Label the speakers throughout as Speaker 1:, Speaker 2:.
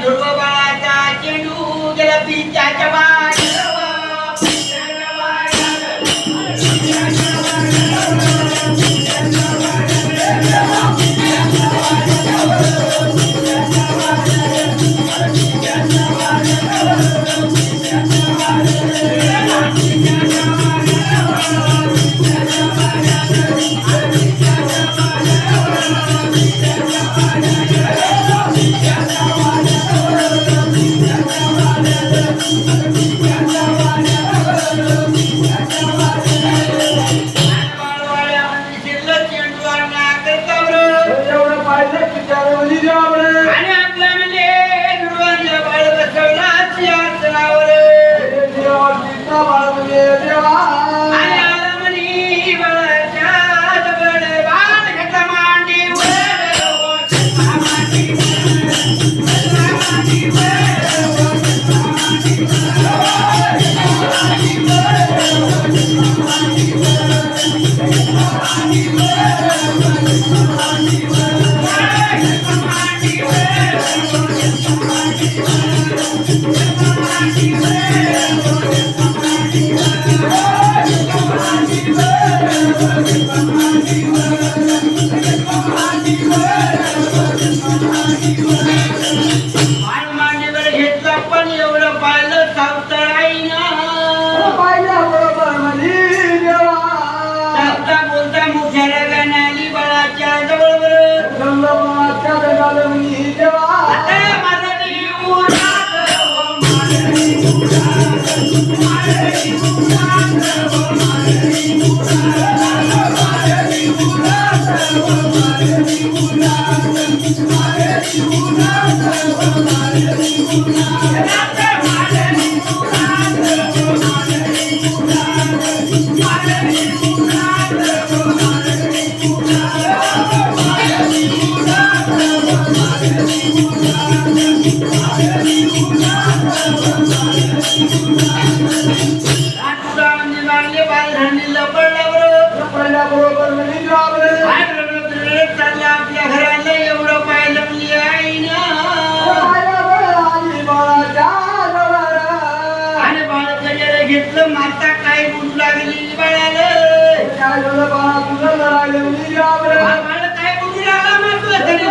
Speaker 1: ध्रुव बाळाचा चेंडू गेला पिंचाच्या बाळ मांडीवर घेतला पण एवढं पाहिलं सावतर आईना बोलता बोलता मुख्याला गाणाली बाळाच्या जवळ बरं आता माझा देव रातुरा म्हणजे मागले बालधांनी लपडला बरं काय रडत रडत चालला आपल्या घराला एवढं पाहिलं म्हणजे आईनं आणि बाळाचं जरा घेतलं माता काय गुण लागली? बाळाला. हा बाळ? काय गुण लागला? महत्वाचं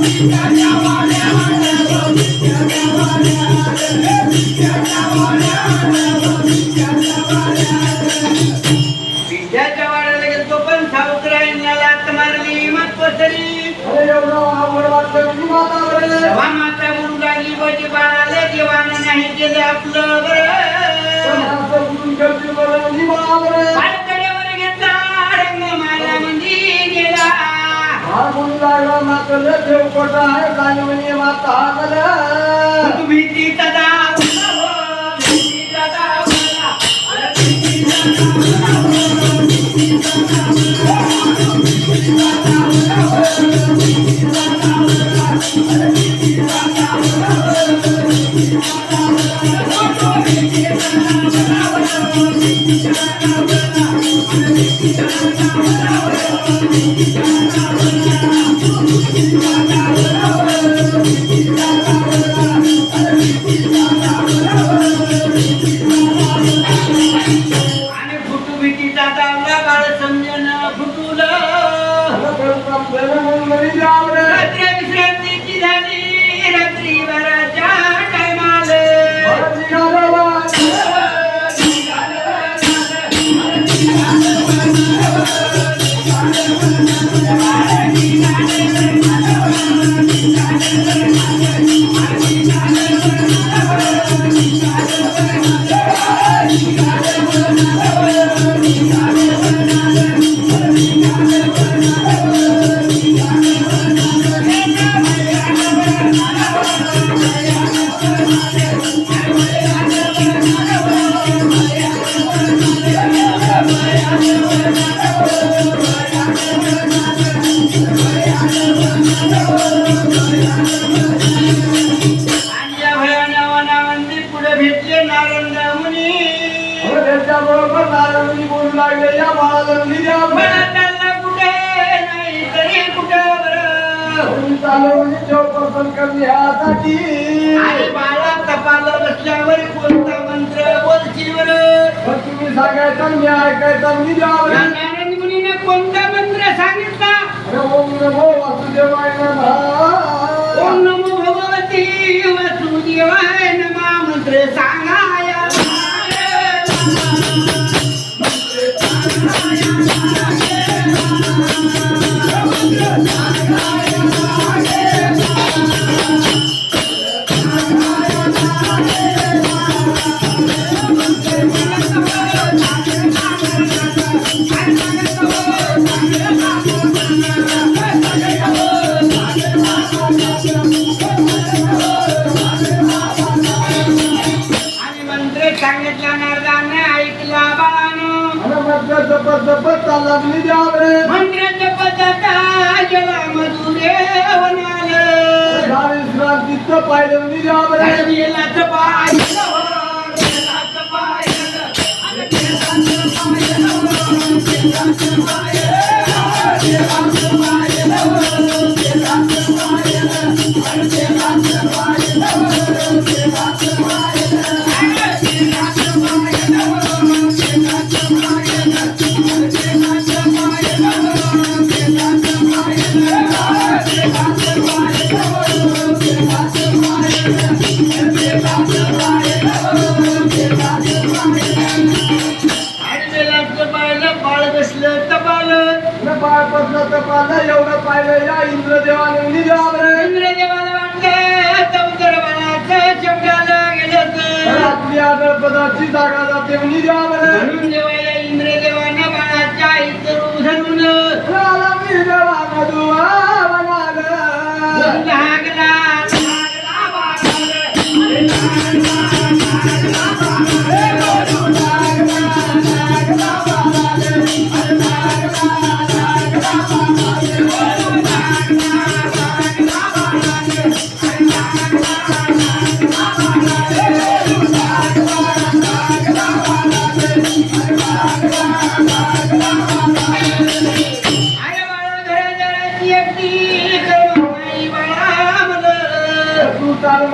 Speaker 1: विद्याच्या आपलं बरं? घेतला रंगमाला मंदी गेला. भीतीचा दाव भीतीचा दाव आणि I don't. बरं
Speaker 2: चालवणी चौकसन करण्यासाठी
Speaker 1: आणि बाळा तपाला बसल्यावर कोणता मंत्र बोलशील. बरं
Speaker 2: तुम्ही सांगायचं मी ऐकायचं
Speaker 1: या नारायण मुनीने कोणता मंत्र सांगितला?
Speaker 2: ओम नमो वासुदेवाय नमः.
Speaker 1: ओम नमो भगवती वासुदेवाय नमा. मंत्र सांगाया ఎట్లా నడదాన్ని ఐదు లాభాలను మంత్ర జప జల మధురే వనాలే
Speaker 2: రావి శ్రాంతితో పైడం నిజాబరే లచ్చ పాయ या इंद्रदेवाने निजाम रे
Speaker 1: इंद्रदेवाला वाटलं चौदर बाळाचं शब्दाला गेलं
Speaker 2: तर आपली आदरपदाची जागा जाते निजाम रे
Speaker 1: म्हणून या इंद्रदेवानं बाळाच्या इतर
Speaker 2: आला मी देवानं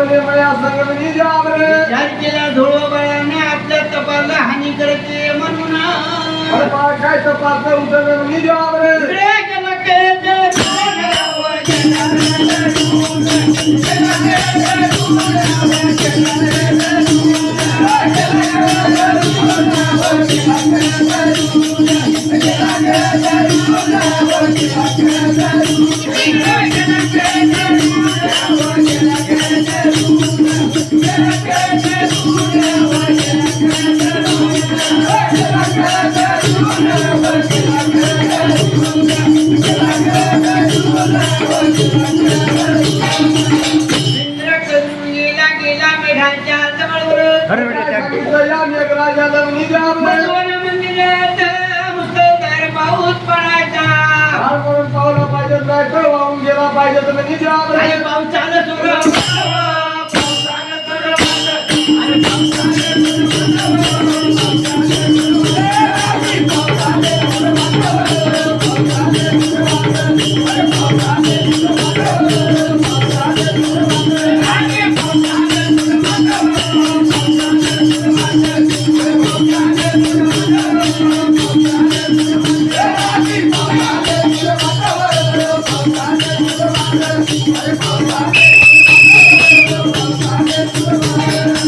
Speaker 2: तू चाल म्हणे माझ्या संग निजाम रे
Speaker 1: विचार केला धुळो बाळाने आपल्या तपाला हानी करते म्हणून.
Speaker 2: अरे काय तपास उठलं निजाम पाहिजे गेला पाहिजे तर